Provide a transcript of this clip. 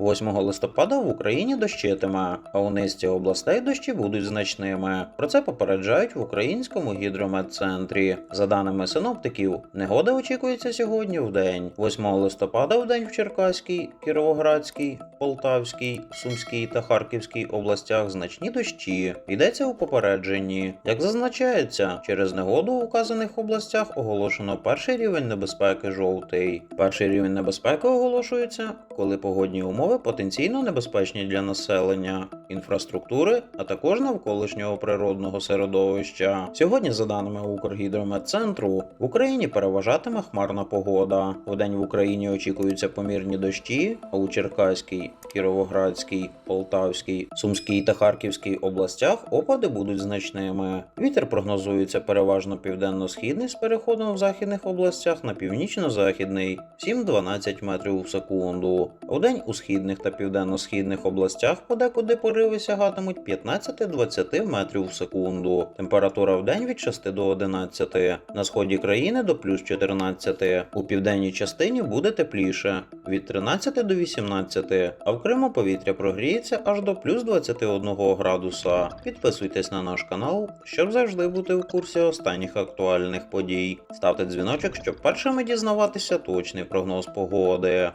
8 листопада в Україні дощитиме, а у низці областей дощі будуть значними. Про це попереджають в українському гідрометцентрі. За даними синоптиків, негода очікується сьогодні в день. 8 листопада в день в Черкаській, Кіровоградській, Полтавській, Сумській та Харківській областях значні дощі. Йдеться у попередженні. Як зазначається, через негоду у указаних областях оголошено перший рівень небезпеки жовтий. Перший рівень небезпеки оголошується, коли погодні умови потенційно небезпечні для населення, інфраструктури, а також навколишнього природного середовища. Сьогодні, за даними Укргідрометцентру, в Україні переважатиме хмарна погода. Вдень в Україні очікуються помірні дощі, а у Черкаській, Кіровоградській, Полтавській, Сумській та Харківській областях опади будуть значними. Вітер прогнозується переважно південно-східний з переходом в західних областях на північно-західний 7-12 метрів у секунду. Вдень у східних та південно-східних областях подекуди пориви сягатимуть 15-20 метрів в секунду. Температура вдень від 6 до 11, на сході країни до плюс 14. У південній частині буде тепліше від 13 до 18, а в Криму повітря прогріється аж до плюс 21 градуса. Підписуйтесь на наш канал, щоб завжди бути в курсі останніх актуальних подій. Ставте дзвіночок, щоб першими дізнаватися точний прогноз погоди.